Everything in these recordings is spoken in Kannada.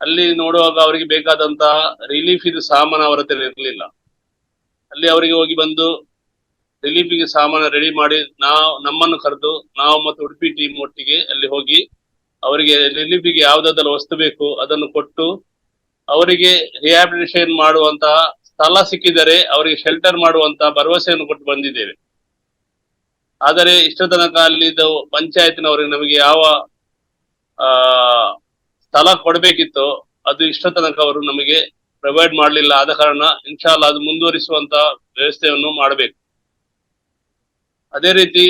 ಅಲ್ಲಿ ನೋಡುವಾಗ ಅವರಿಗೆ ಬೇಕಾದಂತಹ ರಿಲೀಫ್ ಇದು ಸಾಮಾನು ಅವರ ಹತ್ರ ಇರಲಿಲ್ಲ. ಅಲ್ಲಿ ಅವರಿಗೆ ಹೋಗಿ ಬಂದು ರಿಲೀಫಿಗೆ ಸಾಮಾನು ರೆಡಿ ಮಾಡಿ ನಾವು, ನಮ್ಮನ್ನು ಕರೆದು ನಾವು ಮತ್ತು ಉಡುಪಿ ಟೀಮ್ ಒಟ್ಟಿಗೆ ಅಲ್ಲಿ ಹೋಗಿ ಅವರಿಗೆ ರಿಲೀಫಿಗೆ ಯಾವ್ದಾದ್ರ ವಸ್ತು ಬೇಕು ಅದನ್ನು ಕೊಟ್ಟು ಅವರಿಗೆ ರಿಹಾಬಿಲಿಟೇಷನ್ ಮಾಡುವಂತಹ ಸ್ಥಳ ಸಿಕ್ಕಿದರೆ ಅವರಿಗೆ ಶೆಲ್ಟರ್ ಮಾಡುವಂತಹ ಭರವಸೆಯನ್ನು ಕೊಟ್ಟು ಬಂದಿದ್ದೇವೆ. ಆದರೆ ಇಷ್ಟ ತನಕ ಅಲ್ಲಿದ್ದ ಪಂಚಾಯತ್ನವರಿಗೆ ನಮಗೆ ಯಾವ ಸ್ಥಳ ಕೊಡಬೇಕಿತ್ತು, ಅದು ಇಷ್ಟ ತನಕ ಅವರು ನಮಗೆ ಪ್ರೊವೈಡ್ ಮಾಡಲಿಲ್ಲ. ಆದ ಕಾರಣ ಇನ್ಶಾಲ್ ಅದು ಮುಂದುವರಿಸುವಂತ ವ್ಯವಸ್ಥೆಯನ್ನು ಮಾಡಬೇಕು. ಅದೇ ರೀತಿ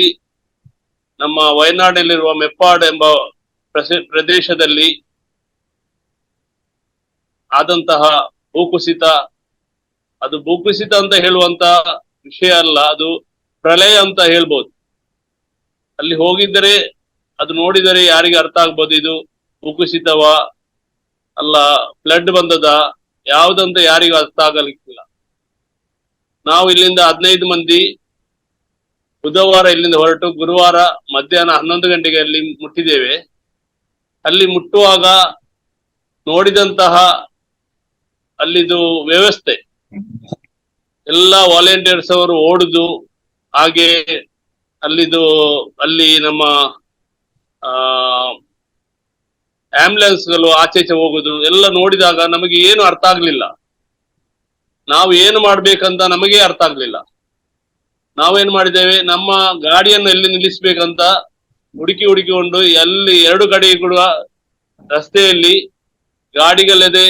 ನಮ್ಮ ವಯನಾಡಿನಲ್ಲಿರುವ ಮೆಪ್ಪಾಡ್ ಎಂಬ ಪ್ರದೇಶದಲ್ಲಿ ಆದಂತಹ ಭೂಕುಸಿತ, ಅದು ಭೂಕುಸಿತ ಅಂತ ಹೇಳುವಂತ ವಿಷಯ ಅಲ್ಲ, ಅದು ಪ್ರಳಯ ಅಂತ ಹೇಳ್ಬೋದು. ಅಲ್ಲಿ ಹೋಗಿದ್ದರೆ, ಅದು ನೋಡಿದರೆ ಯಾರಿಗೆ ಅರ್ಥ ಆಗ್ಬೋದು ಇದು? ಭೂಕುಸಿತವ ಅಲ್ಲ ಫ್ಲಡ್ ಬಂದದ. ಯಾವುದಂತ ಯಾರಿಗೂ ಅರ್ಥ ಆಗಲಿಕ್ಕಿಲ್ಲ. ನಾವು ಇಲ್ಲಿಂದ ಹದಿನೈದು ಮಂದಿ ಬುಧವಾರ ಇಲ್ಲಿಂದ ಹೊರಟು ಗುರುವಾರ ಮಧ್ಯಾಹ್ನ ಹನ್ನೊಂದು ಗಂಟೆಗೆ ಅಲ್ಲಿ ಮುಟ್ಟಿದ್ದೇವೆ. ಅಲ್ಲಿ ಮುಟ್ಟುವಾಗ ನೋಡಿದಂತಹ ಅಲ್ಲಿದು ವ್ಯವಸ್ಥೆ. ಎಲ್ಲ ವಾಲಂಟಿಯರ್ಸ್ ಅವರು ಓಡುದು, ಹಾಗೆ ಅಲ್ಲಿದು, ಅಲ್ಲಿ ನಮ್ಮ, ಆ ಆಂಬ್ಯುಲೆನ್ಸ್ಗಳು ಆಚೆಚೆ ಹೋಗುದು ಎಲ್ಲ ನೋಡಿದಾಗ ನಮಗೆ ಏನು ಅರ್ಥ ಆಗ್ಲಿಲ್ಲ. ನಾವು ಏನು ಮಾಡ್ಬೇಕಂತ ನಮಗೆ ಅರ್ಥ ಆಗ್ಲಿಲ್ಲ. ನಾವೇನ್ ಮಾಡಿದ್ದೇವೆ? ನಮ್ಮ ಗಾಡಿಯನ್ನು ಎಲ್ಲಿ ನಿಲ್ಲಿಸ್ಬೇಕಂತ ಹುಡುಕಿ ಹುಡುಕಿಕೊಂಡು ಎಲ್ಲಿ ಎರಡು ಕಡೆ ಕೂಡ ರಸ್ತೆಯಲ್ಲಿ ಗಾಡಿಗಳದೆ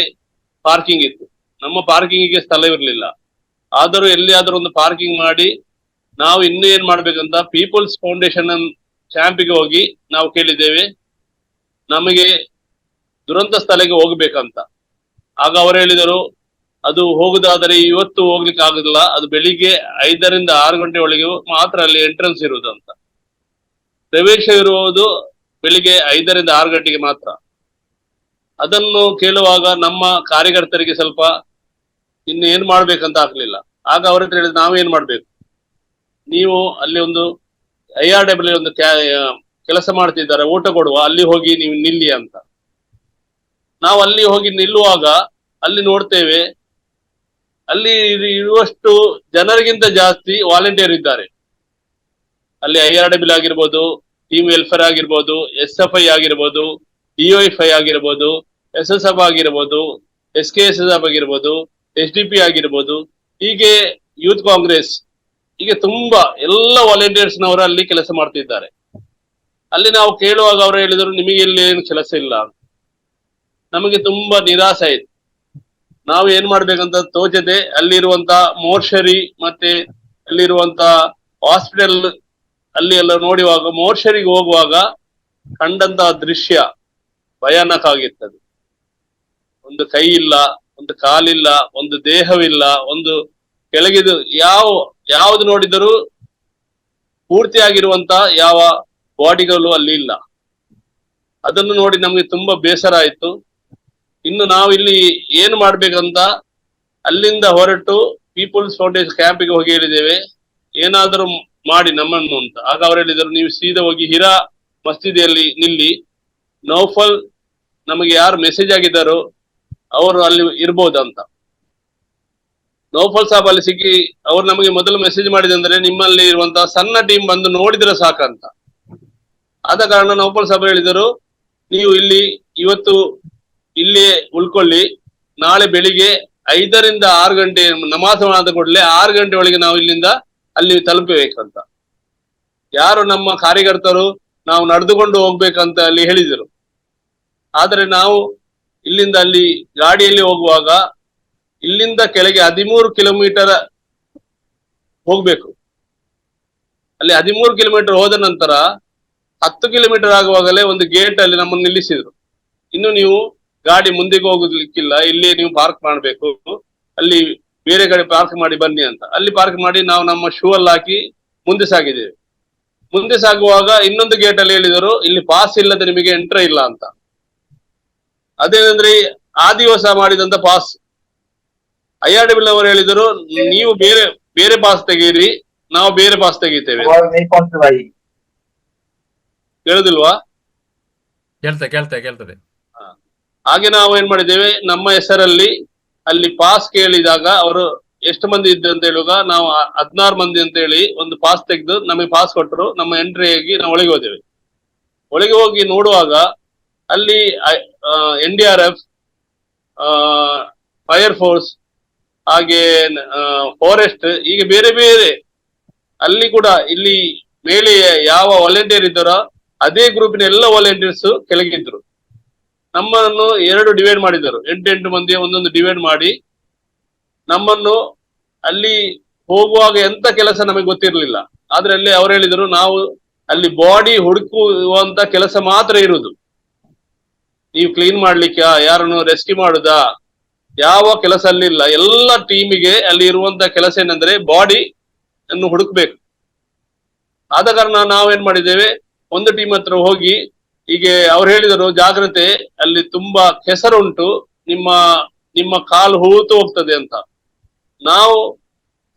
ಪಾರ್ಕಿಂಗ್ ಇತ್ತು. ನಮ್ಮ ಪಾರ್ಕಿಂಗಿಗೆ ಸ್ಥಳ ಇರಲಿಲ್ಲ. ಆದರೂ ಎಲ್ಲಿಯಾದರೂ ಒಂದು ಪಾರ್ಕಿಂಗ್ ಮಾಡಿ ನಾವು ಇನ್ನು ಏನ್ ಮಾಡ್ಬೇಕಂತ ಪೀಪಲ್ಸ್ ಫೌಂಡೇಶನ್ ಕ್ಯಾಂಪಿಗೆ ಹೋಗಿ ನಾವು ಕೇಳಿದ್ದೇವೆ. ನಮಗೆ ದುರಂತ ಸ್ಥಳಕ್ಕೆ ಹೋಗ್ಬೇಕಂತ. ಆಗ ಅವರು ಹೇಳಿದರು, ಅದು ಹೋಗುದಾದರೆ ಇವತ್ತು ಹೋಗ್ಲಿಕ್ಕೆ ಆಗುದಿಲ್ಲ, ಅದು ಬೆಳಿಗ್ಗೆ ಐದರಿಂದ ಆರು ಗಂಟೆ ಒಳಗೆ ಮಾತ್ರ ಅಲ್ಲಿ ಎಂಟ್ರೆನ್ಸ್ ಇರುವುದಂತ. ಪ್ರವೇಶ ಇರುವುದು ಬೆಳಿಗ್ಗೆ ಐದರಿಂದ ಆರು ಗಂಟೆಗೆ ಮಾತ್ರ. ಅದನ್ನು ಕೇಳುವಾಗ ನಮ್ಮ ಕಾರ್ಯಕರ್ತರಿಗೆ ಸ್ವಲ್ಪ ಇನ್ನು ಏನ್ ಮಾಡ್ಬೇಕಂತ ಆಗ್ಲಿಲ್ಲ. ಆಗ ಅವ್ರ ಹತ್ರ ಹೇಳಿದ್ರೆ, ನಾವೇನ್ ಮಾಡ್ಬೇಕು? ನೀವು ಅಲ್ಲಿ ಒಂದು ಐ ಆರ್ ಡಬ್ಲ್ಯೂ ಒಂದು ಕೆಲಸ ಮಾಡ್ತಿದ್ದಾರೆ ಊಟ ಕೊಡುವ, ಅಲ್ಲಿ ಹೋಗಿ ನೀವು ನಿಲ್ಲಿ ಅಂತ. ನಾವು ಅಲ್ಲಿ ಹೋಗಿ ನಿಲ್ಲುವಾಗ ಅಲ್ಲಿ ನೋಡ್ತೇವೆ. ಅಲ್ಲಿ ಇರು- ಇರುವಷ್ಟು ಜನರಿಗಿಂತ ಜಾಸ್ತಿ ವಾಲಂಟಿಯರ್ ಇದ್ದಾರೆ. ಅಲ್ಲಿ ಐ ಆರ್ ಡಬ್ಲ್ಯೂ ಆಗಿರ್ಬೋದು ಟೀಮ್ ವೆಲ್ಫೇರ್ ಆಗಿರ್ಬೋದು ಎಸ್ ಎಫ್ ಐ ಆಗಿರ್ಬೋದು ಡಿಒಎಫ್ ಐ ಆಗಿರ್ಬೋದು ಎಸ್ ಎಸ್ ಎಫ್ ಆಗಿರ್ಬೋದು S K S S F ಆಗಿರ್ಬೋದು ಎಸ್ ಡಿ ಪಿ ಆಗಿರ್ಬೋದು. ಹೀಗೆ ಯೂತ್ ಕಾಂಗ್ರೆಸ್ ಹೀಗೆ ತುಂಬಾ ಎಲ್ಲ ವಾಲಂಟಿಯರ್ಸ್ನವರು ಅಲ್ಲಿ ಕೆಲಸ ಮಾಡ್ತಿದ್ದಾರೆ. ಅಲ್ಲಿ ನಾವು ಕೇಳುವಾಗ ಅವರು ಹೇಳಿದರು, ನಿಮಗೆ ಇಲ್ಲಿ ಏನು ಕೆಲಸ ಇಲ್ಲ. ಅಂತ. ನಮಗೆ ತುಂಬಾ ನಿರಾಸೆ ಆಯ್ತು. ನಾವು ಏನ್ ಮಾಡ್ಬೇಕಂತ ತೋಚದೆ ಅಲ್ಲಿರುವಂತ ಮೋರ್ಷರಿ ಮತ್ತೆ ಅಲ್ಲಿರುವಂತ ಹಾಸ್ಪಿಟಲ್ ಅಲ್ಲಿ ಎಲ್ಲ ನೋಡುವಾಗ, ಮೋರ್ಷರಿಗೆ ಹೋಗುವಾಗ ಕಂಡಂತಹ ದೃಶ್ಯ ಭಯಾನಕ ಆಗಿರ್ತದೆ ಒಂದು ಕೈ ಇಲ್ಲ, ಒಂದು ಕಾಲಿಲ್ಲ, ಒಂದು ದೇಹವಿಲ್ಲ, ಒಂದು ಕೆಳಗಿದು ಯಾವ, ಯಾವ್ದು ನೋಡಿದರೂ ಪೂರ್ತಿಯಾಗಿರುವಂತ ಯಾವ ಬಾಡಿಗಳು ಅಲ್ಲಿ ಇಲ್ಲ. ಅದನ್ನು ನೋಡಿ ನಮ್ಗೆ ತುಂಬಾ ಬೇಸರ ಆಯ್ತು. ಇನ್ನು ನಾವು ಇಲ್ಲಿ ಏನು ಮಾಡ್ಬೇಕಂತ ಅಲ್ಲಿಂದ ಹೊರಟು ಪೀಪಲ್ಸ್ ಫೌಂಡೇಶನ್ ಕ್ಯಾಂಪಿಗೆ ಹೋಗಿ ಹೇಳಿದ್ದೇವೆ. ಏನಾದರೂ ಮಾಡಿ ನಮ್ಮನ್ನು ಅಂತ. ಆಗ ಅವ್ರು ಹೇಳಿದರು, ನೀವು ಸೀದಾ ಹೋಗಿ ಹಿರಾ ಮಸೀದಿಯಲ್ಲಿ ನಿಲ್ಲಿ. ನೌಫಲ್ ನಮಗೆ ಯಾರು ಮೆಸೇಜ್ ಆಗಿದ್ದಾರೋ ಅವರು ಅಲ್ಲಿ ಇರ್ಬೋದಂತ ನೌಫಲ್ ಸಾಬ್ ಅಲ್ಲಿ ಸಿಕ್ಕಿ ಅವ್ರು ನಮಗೆ ಮೊದಲು ಮೆಸೇಜ್ ಮಾಡಿದಂದ್ರೆ ನಿಮ್ಮಲ್ಲಿ ಇರುವಂತಹ ಸಣ್ಣ ಟೀಮ್ ಬಂದು ನೋಡಿದ್ರೆ ಸಾಕಂತ. ಆದ ಕಾರಣ ನೌಫಲ್ ಸಾಬ್ ಹೇಳಿದರು, ನೀವು ಇಲ್ಲಿ ಇವತ್ತು ಇಲ್ಲಿ ಉಳ್ಕೊಳ್ಳಿ. ನಾಳೆ ಬೆಳಿಗ್ಗೆ ಐದರಿಂದ ಆರು ಗಂಟೆ ನಮಾಜ್ ಆದ ಕೂಡಲೇ ಆರು ಗಂಟೆ ಒಳಗೆ ನಾವು ಇಲ್ಲಿಂದ ಅಲ್ಲಿ ತಲುಪಬೇಕಂತ. ಯಾರು ನಮ್ಮ ಕಾರ್ಯಕರ್ತರು ನಾವು ನಡೆದುಕೊಂಡು ಹೋಗ್ಬೇಕಂತ ಅಲ್ಲಿ ಹೇಳಿದರು. ಆದರೆ ನಾವು ಇಲ್ಲಿಂದ ಅಲ್ಲಿ ಗಾಡಿಯಲ್ಲಿ ಹೋಗುವಾಗ ಇಲ್ಲಿಂದ ಕೆಳಗೆ ಹದಿಮೂರು ಕಿಲೋಮೀಟರ್ ಹೋಗ್ಬೇಕು. ಅಲ್ಲಿ ಹದಿಮೂರು ಕಿಲೋಮೀಟರ್ ಹೋದ ನಂತರ ಹತ್ತು ಕಿಲೋಮೀಟರ್ ಆಗುವಾಗಲೇ ಒಂದು ಗೇಟ್ ಅಲ್ಲಿ ನಮ್ಮನ್ನು ನಿಲ್ಲಿಸಿದ್ರು. ಇನ್ನು ನೀವು ಗಾಡಿ ಮುಂದಿಗೆ ಹೋಗುದಿಲ್ಲ ಇಲ್ಲಿ ನೀವು ಪಾರ್ಕ್ ಮಾಡಬೇಕು. ಅಲ್ಲಿ ಬೇರೆ ಕಡೆ ಪಾರ್ಕ್ ಮಾಡಿ ಬನ್ನಿ ಅಂತ. ಅಲ್ಲಿ ಪಾರ್ಕ್ ಮಾಡಿ ನಾವು ನಮ್ಮ ಶೂ ಅಲ್ಲಿ ಹಾಕಿ ಮುಂದೆ ಸಾಗಿದ್ದೇವೆ. ಮುಂದೆ ಸಾಗುವಾಗ ಇನ್ನೊಂದು ಗೇಟ್ ಅಲ್ಲಿ ಹೇಳಿದರು ಇಲ್ಲಿ ಪಾಸ್ ಇಲ್ಲದೆ ನಿಮಗೆ ಎಂಟ್ರಿ ಇಲ್ಲ ಅಂತ. ಅದೇನಂದ್ರೆ ಆ ದಿವಸ ಮಾಡಿದಂತ ಪಾಸ್ ಐ ಬಿಲ್ ಅವರು ಹೇಳಿದರು ನೀವು ಬೇರೆ ಬೇರೆ ಪಾಸ್ ತೆಗೀರಿ ನಾವು ಬೇರೆ ಪಾಸ್ ತೆಗಿತೇವೆ ಕೇಳುದಿಲ್ವಾ ಕೇಳ್ತದೆ ಕೇಳ್ತದೆ ಕೇಳ್ತದೆ. ಹಾಗೆ ನಾವು ಏನ್ ಮಾಡಿದ್ದೇವೆ, ನಮ್ಮ ಹೆಸರಲ್ಲಿ ಅಲ್ಲಿ ಪಾಸ್ ಕೇಳಿದಾಗ ಅವರು ಎಷ್ಟು ಮಂದಿ ಇದ್ದು ಅಂತ ಹೇಳುವಾಗ ನಾವು ಹದಿನಾರು ಮಂದಿ ಅಂತ ಹೇಳಿ ಒಂದು ಪಾಸ್ ತೆಗೆದು ನಮಗೆ ಪಾಸ್ ಕೊಟ್ಟರು. ನಮ್ಮ ಎಂಟ್ರಿ ಆಗಿ ನಾವು ಒಳಗೆ ಹೋದೆವು. ಒಳಗೆ ಹೋಗಿ ನೋಡುವಾಗ ಅಲ್ಲಿ N D R F fire force ಹಾಗೆ ಫಾರೆಸ್ಟ್ ಹೀಗೆ ಬೇರೆ ಬೇರೆ. ಅಲ್ಲಿ ಕೂಡ ಇಲ್ಲಿ ಮೇಲೆ ಯಾವ ವಾಲಂಟಿಯರ್ ಇದ್ದಾರೋ ಅದೇ ಗ್ರೂಪಿನ ಎಲ್ಲ ವಾಲಂಟಿಯರ್ಸ್ ಕೆಳಗಿದ್ರು ನಮ್ಮನ್ನು ಎರಡು ಡಿವೈಡ್ ಮಾಡಿದರು ಎಂಟು ಎಂಟು ಮಂದಿ ಒಂದೊಂದು ಡಿವೈಡ್ ಮಾಡಿ ನಮ್ಮನ್ನು ಅಲ್ಲಿ ಹೋಗುವಾಗ ಎಂತ ಕೆಲಸ ನಮಗೆ ಗೊತ್ತಿರಲಿಲ್ಲ. ಆದ್ರೆ ಅಲ್ಲಿ ಅವ್ರು ಹೇಳಿದರು, ನಾವು ಅಲ್ಲಿ ಬಾಡಿ ಹುಡುಕುವಂತ ಕೆಲಸ ಮಾತ್ರ ಇರುವುದು ನೀವು ಕ್ಲೀನ್ ಮಾಡ್ಲಿಕ್ಕೆ, ಯಾರನ್ನು ರೆಸ್ಕ್ಯೂ ಮಾಡುದಾ, ಯಾವ ಕೆಲಸ ಅಲ್ಲಿಲ್ಲ ಎಲ್ಲ ಟೀಮಿಗೆ ಅಲ್ಲಿ ಇರುವಂತ ಕೆಲಸ ಏನಂದ್ರೆ ಬಾಡಿ ಅನ್ನು ಹುಡುಕ್ಬೇಕು. ಆದ ಕಾರಣ ನಾವೇನ್ ಮಾಡಿದ್ದೇವೆ, ಒಂದು ಟೀಮ್ ಹತ್ರ ಹೋಗಿ ಹೀಗೆ ಅವ್ರು ಹೇಳಿದರು, ಜಾಗ್ರತೆ, ಅಲ್ಲಿ ತುಂಬಾ ಕೆಸರುಂಟು ನಿಮ್ಮ ನಿಮ್ಮ ಕಾಲು ಹೂತು ಹೋಗ್ತದೆ ಅಂತ. ನಾವು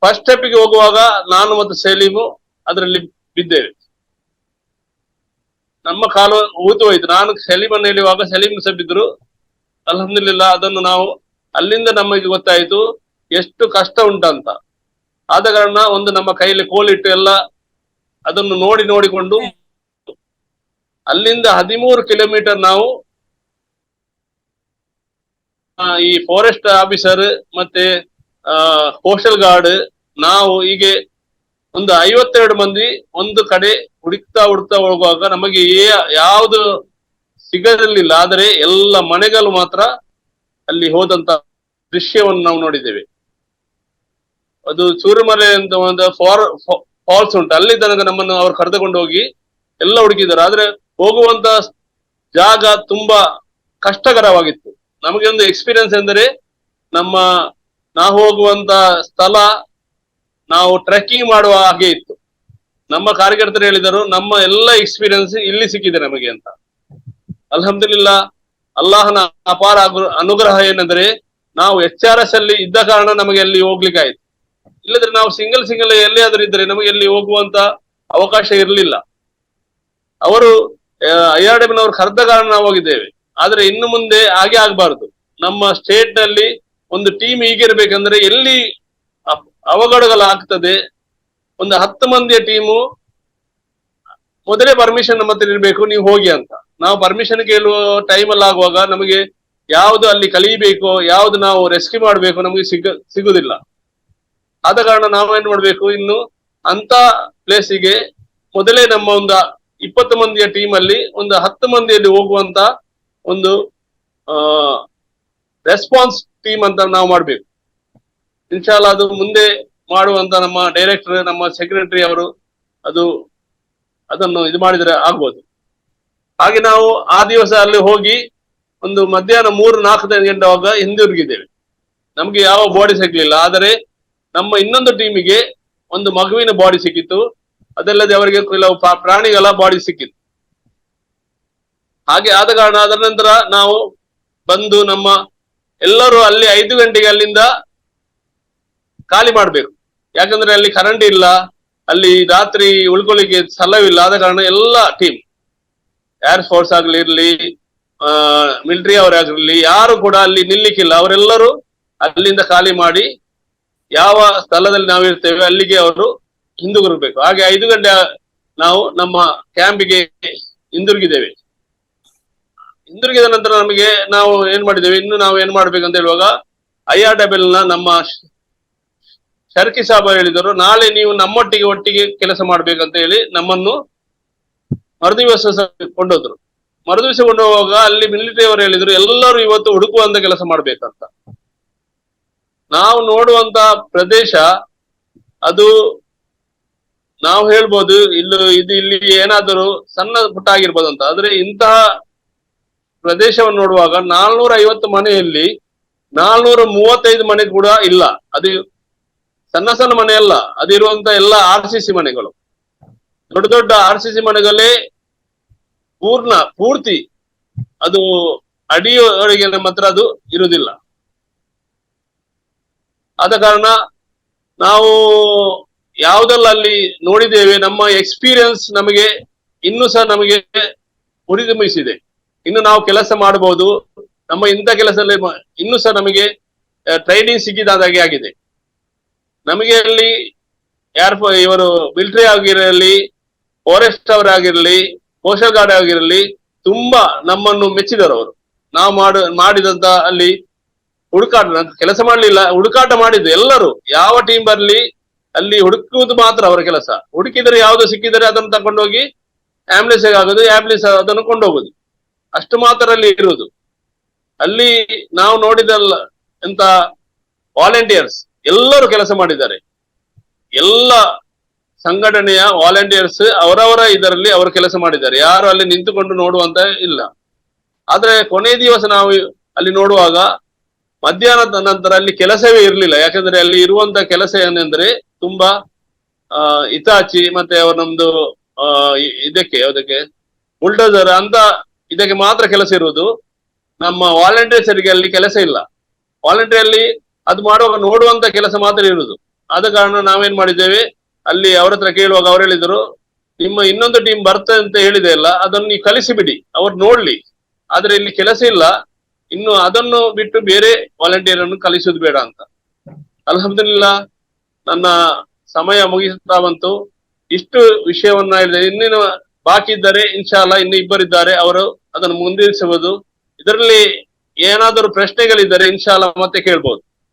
ಫಸ್ಟ್ ಸ್ಟೆಪ್ಗೆ ಹೋಗುವಾಗ ನಾನು ಮತ್ತು ಸಲೀಮು ಅದರಲ್ಲಿ ಬಿದ್ದೇವೆ. ನಮ್ಮ ಕಾಲು ಹೂತು ಹೋಯ್ತು. ನಾನು ಸಲೀಮನ್ನು ಹೇಳುವಾಗ ಸಲೀಮ್ ಸಹ ಬಿದ್ದರು. ಅಲ್ಹಮ್ದಿಲ್ಲ ಅದನ್ನು ನಾವು ಅಲ್ಲಿಂದ ನಮಗೆ ಗೊತ್ತಾಯ್ತು, ಎಷ್ಟು ಕಷ್ಟ ಉಂಟಂತ. ಆದ ಕಾರಣ ಒಂದು ನಮ್ಮ ಕೈಯಲ್ಲಿ ಕೋಲಿಟ್ಟು ಎಲ್ಲ ಅದನ್ನು ನೋಡಿ ನೋಡಿಕೊಂಡು ಅಲ್ಲಿಂದ ಹದಿಮೂರು ಕಿಲೋಮೀಟರ್ ನಾವು ಈ ಫಾರೆಸ್ಟ್ ಆಫೀಸರ್ ಮತ್ತೆ ಕೋಸ್ಟಲ್ ಗಾರ್ಡ್ ನಾವು ಹೀಗೆ ಒಂದು ಐವತ್ತೆರಡು ಮಂದಿ ಒಂದು ಕಡೆ ಹುಡುಕ್ತಾ ಹುಡುಕ್ತಾ ಹೋಗುವಾಗ ನಮಗೆ ಯಾವುದು ಸಿಗಲಿಲ್ಲ. ಆದರೆ ಎಲ್ಲ ಮನೆಗಳು ಮಾತ್ರ ಅಲ್ಲಿ ಹೋದಂತ ದೃಶ್ಯವನ್ನು ನಾವು ನೋಡಿದ್ದೇವೆ. ಅದು ಸೂರ್ಯಮಲೆ ಅಂತ ಒಂದು ಫಾರ್ ಫಾಲ್ಸ್ ಉಂಟು. ಅಲ್ಲಿ ತನಕ ನಮ್ಮನ್ನು ಅವ್ರು ಕರೆದುಕೊಂಡು ಹೋಗಿ ಎಲ್ಲ ಹುಡುಕಿದ್ದಾರೆ ಆದ್ರೆ ಹೋಗುವಂತ ಜಾಗ ತುಂಬಾ ಕಷ್ಟಕರವಾಗಿತ್ತು. ನಮಗೆ ಒಂದು ಎಕ್ಸ್ಪೀರಿಯನ್ಸ್ ಎಂದರೆ ನಮ್ಮ ನಾವು ಹೋಗುವಂತ ಸ್ಥಳ ನಾವು ಟ್ರೆಕ್ಕಿಂಗ್ ಮಾಡುವ ಹಾಗೆ ಇತ್ತು. ನಮ್ಮ ಕಾರ್ಯಕರ್ತರು ಹೇಳಿದರು, ನಮ್ಮ ಎಲ್ಲ ಎಕ್ಸ್ಪೀರಿಯನ್ಸ್ ಇಲ್ಲಿ ಸಿಕ್ಕಿದೆ ನಮಗೆ ಅಂತ. ಅಲ್ಹಮ್ದುಲಿಲ್ಲಾ, ಅಲ್ಲಾಹನ ಅಪಾರ ಅನುಗ್ರಹ ಏನಂದ್ರೆ ನಾವು ಎಚ್ ಆರ್ ಎಸ್ ಅಲ್ಲಿ ಇದ್ದ ಕಾರಣ ನಮಗೆ ಅಲ್ಲಿ ಹೋಗ್ಲಿಕ್ಕೆ ಆಯ್ತು. ಇಲ್ಲದ್ರೆ ನಾವು ಸಿಂಗಲ್ ಸಿಂಗಲ್ ಎಲ್ಲಿಯಾದ್ರೂ ಇದ್ರೆ ನಮಗೆ ಎಲ್ಲಿ ಹೋಗುವಂತ ಅವಕಾಶ ಇರಲಿಲ್ಲ. ಅವರು ಐ ಆರ್ ನವರು ಕರೆದ ಕಾರಣ ನಾವು ಹೋಗಿದ್ದೇವೆ. ಆದ್ರೆ ಇನ್ನು ಮುಂದೆ ಹಾಗೆ ಆಗ್ಬಾರ್ದು. ನಮ್ಮ ಸ್ಟೇಟ್ನಲ್ಲಿ ಒಂದು ಟೀಮ್ ಹೀಗಿರ್ಬೇಕಂದ್ರೆ ಎಲ್ಲಿ ಅವಘಡಗಳಾಗ್ತದೆ ಒಂದು ಹತ್ತು ಮಂದಿಯ ಟೀಮು ಮೊದಲೇ ಪರ್ಮಿಷನ್ ನಮ್ಮ ಹತ್ರ ಇರಬೇಕು, ನೀವು ಹೋಗಿ ಅಂತ. ನಾವು ಪರ್ಮಿಷನ್ ಕೇಳುವ ಅಲ್ಲಿ ಆಗುವಾಗ ನಮಗೆ ಯಾವ್ದು ಅಲ್ಲಿ ಕಲಿಬೇಕು, ಯಾವ್ದು ನಾವು ರೆಸ್ಕ್ಯೂ ಮಾಡಬೇಕು ನಮಗೆ ಸಿಗ, ಸಿಗುದಿಲ್ಲ. ಆದ ಕಾರಣ ನಾವೇನ್ ಮಾಡ್ಬೇಕು, ಇನ್ನು ಅಂತ ಪ್ಲೇಸಿಗೆ ಮೊದಲೇ ನಮ್ಮ ಒಂದು ಇಪ್ಪತ್ತು ಮಂದಿಯ ಟೀಮ್ ಅಲ್ಲಿ ಒಂದು ಹತ್ತು ಮಂದಿಯಲ್ಲಿ ಹೋಗುವಂತ ಒಂದು ರೆಸ್ಪಾನ್ಸ್ ಟೀಮ್ ಅಂತ ನಾವು ಮಾಡ್ಬೇಕು. ಇನ್ಶಾಲ್ಲ ಅದು ಮುಂದೆ ಮಾಡುವಂತ ನಮ್ಮ ಡೈರೆಕ್ಟರ್ ನಮ್ಮ ಸೆಕ್ರೆಟರಿ ಅವರು ಅದು, ಅದನ್ನು ಇದು ಮಾಡಿದ್ರೆ ಆಗ್ಬೋದು. ಹಾಗೆ ನಾವು ಆ ದಿವಸ ಅಲ್ಲಿ ಹೋಗಿ ಒಂದು ಮಧ್ಯಾಹ್ನ ಮೂರು, ನಾಲ್ಕು ಗಂಟೆವಾಗ ಹಿಂದಿರುಗಿದ್ದೇವೆ. ನಮ್ಗೆ ಯಾವ ಬಾಡಿ ಸಿಗ್ಲಿಲ್ಲ, ಆದರೆ ನಮ್ಮ ಇನ್ನೊಂದು ಟೀಮಿಗೆ ಒಂದು ಮಗುವಿನ ಬಾಡಿ ಸಿಕ್ಕಿತ್ತು. ಅದಲ್ಲದೆ ಅವರಿಗೆ ಕೆಲವು ಪ್ರಾಣಿಗಳ ಬಾಡಿ ಸಿಕ್ಕಿತ್ತು ಹಾಗೆ ಆದ ಕಾರಣ ಅದರ ನಂತರ ನಾವು ಬಂದು ನಮ್ಮ ಎಲ್ಲರೂ ಅಲ್ಲಿ ಐದು ಗಂಟೆಗೆ ಅಲ್ಲಿಂದ ಖಾಲಿ ಮಾಡ್ಬೇಕು. ಯಾಕಂದ್ರೆ ಅಲ್ಲಿ ಕರೆಂಟ್ ಇಲ್ಲ, ಅಲ್ಲಿ ರಾತ್ರಿ ಉಳ್ಕೊಳ್ಳಿಕ್ಕೆ ಸಲವಿಲ್ಲ ಆದ ಕಾರಣ ಎಲ್ಲ ಟೀಮ್ ಏರ್ ಫೋರ್ಸ್ ಆಗ್ಲಿ ಇರ್ಲಿ ಮಿಲಿಟರಿ ಅವರಾಗಿರ್ಲಿ ಯಾರು ಕೂಡ ಅಲ್ಲಿ ನಿಲ್ಲಿಕ್ಕಿಲ್ಲ. ಅವರೆಲ್ಲರೂ ಅಲ್ಲಿಂದ ಖಾಲಿ ಮಾಡಿ ಯಾವ ಸ್ಥಳದಲ್ಲಿ ನಾವು ಇರ್ತೇವೆ ಅಲ್ಲಿಗೆ ಅವರು ಹಿಂದಿರುಗಬೇಕು ಹಾಗೆ ಐದು ಗಂಟೆ ನಾವು ನಮ್ಮ ಕ್ಯಾಂಪಿಗೆ ಹಿಂದಿರುಗಿದ್ದೇವೆ. ಹಿಂದಿರುಗಿದ ನಂತರ ನಮಗೆ ನಾವು ಏನ್ ಮಾಡಿದ್ದೇವೆ? ಇನ್ನು ನಾವು ಏನ್ ಮಾಡ್ಬೇಕಂತ ಹೇಳುವಾಗ ಐ ಆರ್ ಡಬಲ್ನ ನಮ್ಮ ಶರ್ಕಿ ಸಾಬ ಹೇಳಿದರು, ನಾಳೆ ನೀವು ನಮ್ಮೊಟ್ಟಿಗೆ ಒಟ್ಟಿಗೆ ಕೆಲಸ ಮಾಡ್ಬೇಕಂತ ಹೇಳಿ ನಮ್ಮನ್ನು ಮರುದಿವಸ ಕೊಂಡೋದ್ರು. ಮರುದಿವಸ ಕೊಂಡೋಗುವಾಗ ಅಲ್ಲಿ ಮಿಲಿಟರಿ ಅವರು ಹೇಳಿದ್ರು, ಎಲ್ಲರೂ ಇವತ್ತು ಹುಡುಕುವಂತ ಕೆಲಸ ಮಾಡ್ಬೇಕಂತ. ನಾವು ನೋಡುವಂತ ಪ್ರದೇಶ ಅದು ನಾವು ಹೇಳ್ಬೋದು, ಇಲ್ಲಿ ಇದು ಇಲ್ಲಿ ಏನಾದರೂ ಸಣ್ಣ ಪುಟ್ಟ ಆಗಿರ್ಬೋದು ಅಂತ. ಆದ್ರೆ ಇಂತಹ ಪ್ರದೇಶವನ್ನು ನೋಡುವಾಗ ನಾಲ್ನೂರ ಐವತ್ತು ಮನೆಯಲ್ಲಿ ನಾಲ್ನೂರ ಮೂವತ್ತೈದು ಮನೆ ಕೂಡ ಇಲ್ಲ. ಅದು ಸಣ್ಣ ಸಣ್ಣ ಮನೆ ಅಲ್ಲ. ಅದಿರುವಂತ ಎಲ್ಲ ಆರ್ ಸಿ ಸಿ ಮನೆಗಳು. ದೊಡ್ಡ ದೊಡ್ಡ ಆರ್ ಸಿ ಸಿ ಮನೆಗಳೇ ಪೂರ್ಣ, ಪೂರ್ತಿ. ಅದು ಅಡಿಯವರೆಗೆ ನಮ್ಮ ಹತ್ರ ಅದು ಇರುವುದಿಲ್ಲ. ಆದ ಕಾರಣ ನಾವು ಯಾವುದೆಲ್ಲ ಅಲ್ಲಿ ನೋಡಿದ್ದೇವೆ. ನಮ್ಮ ಎಕ್ಸ್ಪೀರಿಯನ್ಸ್ ನಮಗೆ ಇನ್ನು ಸಹ ನಮಗೆ ಹುರಿದುಂಬಿಸಿದೆ. ಇನ್ನು ನಾವು ಕೆಲಸ ಮಾಡಬಹುದು. ನಮ್ಮ ಇಂಥ ಕೆಲಸದಲ್ಲಿ ಇನ್ನು ಸಹ ನಮಗೆ ಟ್ರೈನಿಂಗ್ ಸಿಕ್ಕಿದಾದಾಗೆ ಆಗಿದೆ. ನಮಗೆ ಅಲ್ಲಿ ಯಾರ ಇವರು ಮಿಲಿಟರಿ ಆಗಿರಲಿ ಫಾರೆಸ್ಟ್ ಅವರಾಗಿರಲಿ ಕೋಸ್ಟಲ್ ಗಾರ್ಡ್ ಆಗಿರಲಿ, ತುಂಬಾ ನಮ್ಮನ್ನು ಮೆಚ್ಚಿದರು ಅವರು. ನಾವು ಮಾಡ, ಮಾಡಿದಂತ ಅಲ್ಲಿ ಹುಡುಕಾಟ, ಕೆಲಸ ಮಾಡ್ಲಿಲ್ಲ, ಹುಡುಕಾಟ ಮಾಡಿದ್ದು ಎಲ್ಲರೂ. ಯಾವ ಟೀಮ್ ಬರ್ಲಿ ಅಲ್ಲಿ ಹುಡುಕುವುದು ಮಾತ್ರ ಅವರ ಕೆಲಸ. ಹುಡುಕಿದರೆ ಯಾವುದು ಸಿಕ್ಕಿದರೆ ಅದನ್ನು ತಗೊಂಡೋಗಿ ಆಂಬುಲೆನ್ಸ್ ಆಗೋದು ಆಂಬುಲೆನ್ಸ್ ಅದನ್ನು ಕೊಂಡೋಗುದು ಅಷ್ಟು ಮಾತ್ರ ಅಲ್ಲಿ ಇರುವುದು. ಅಲ್ಲಿ ನಾವು ನೋಡಿದಲ್ಲ ಎಂತ ವಾಲಂಟಿಯರ್ಸ್ ಎಲ್ಲರೂ ಕೆಲಸ ಮಾಡಿದ್ದಾರೆ. ಎಲ್ಲ ಸಂಘಟನೆಯ ವಾಲಂಟಿಯರ್ಸ್ ಅವರವರ ಇದರಲ್ಲಿ ಅವರು ಕೆಲಸ ಮಾಡಿದ್ದಾರೆ. ಯಾರು ಅಲ್ಲಿ ನಿಂತುಕೊಂಡು ನೋಡುವಂತ ಇಲ್ಲ. ಆದ್ರೆ ಕೊನೆ ದಿವಸ ನಾವು ಅಲ್ಲಿ ನೋಡುವಾಗ ಮಧ್ಯಾಹ್ನದ ನಂತರ ಅಲ್ಲಿ ಕೆಲಸವೇ ಇರಲಿಲ್ಲ. ಯಾಕಂದ್ರೆ ಅಲ್ಲಿ ಇರುವಂತ ಕೆಲಸ ಏನೆಂದ್ರೆ ತುಂಬಾ ಇತಾಚಿ ಮತ್ತೆ ಅವ್ರ ನಮ್ದು ಇದಕ್ಕೆ ಅದಕ್ಕೆ ಬುಲ್ಡೋಸರ್ ಅಂತ ಇದಕ್ಕೆ ಮಾತ್ರ ಕೆಲಸ ಇರುವುದು. ನಮ್ಮ ವಾಲಂಟಿಯರ್ಸರಿಗೆ ಅಲ್ಲಿ ಕೆಲಸ ಇಲ್ಲ. ವಾಲಂಟಿಯರ್ ಅಲ್ಲಿ ಅದು ಮಾಡುವಾಗ ನೋಡುವಂತ ಕೆಲಸ ಮಾತ್ರ ಇರುವುದು. ಆದ ಕಾರಣ ನಾವೇನ್ ಮಾಡಿದ್ದೇವೆ, ಅಲ್ಲಿ ಅವ್ರ ಹತ್ರ ಕೇಳುವಾಗ ಅವ್ರು ಹೇಳಿದ್ರು, ನಿಮ್ಮ ಇನ್ನೊಂದು ಟೀಮ್ ಬರ್ತದೆ ಅಂತ ಹೇಳಿದೆ ಅಲ್ಲ, ಅದನ್ನು ನೀವು ಕಲಿಸಿಬಿಡಿ, ಅವ್ರು ನೋಡ್ಲಿ. ಆದ್ರೆ ಇಲ್ಲಿ ಕೆಲಸ ಇಲ್ಲ. ಇನ್ನು ಅದನ್ನು ಬಿಟ್ಟು ಬೇರೆ ವಾಲಂಟಿಯರ್ ಅನ್ನು ಕಲಿಸುದು ಬೇಡ ಅಂತ. ಅಲ್ಹಮ್ದುಲಿಲ್ಲಾ. ನನ್ನ ಸಮಯ ಮುಗಿಸುತ್ತಾ ಬಂತು. ಇಷ್ಟು ವಿಷಯವನ್ನ ಹೇಳಿದೆ. ಇನ್ನೇನು ಬಾಕಿ ಇದ್ದಾರೆ ಇನ್ಶಾಲ್ಲ ಇನ್ನು ಇಬ್ಬರಿದ್ದಾರೆ. ಅವರು ಅದನ್ನು ಮುಂದಿರಿಸಬಹುದು ಇದರಲ್ಲಿ ಏನಾದರೂ ಪ್ರಶ್ನೆಗಳಿದ್ದರೆ ಇನ್ಶಾಲ್ಲ ಮತ್ತೆ ಕೇಳ್ಬೋದು.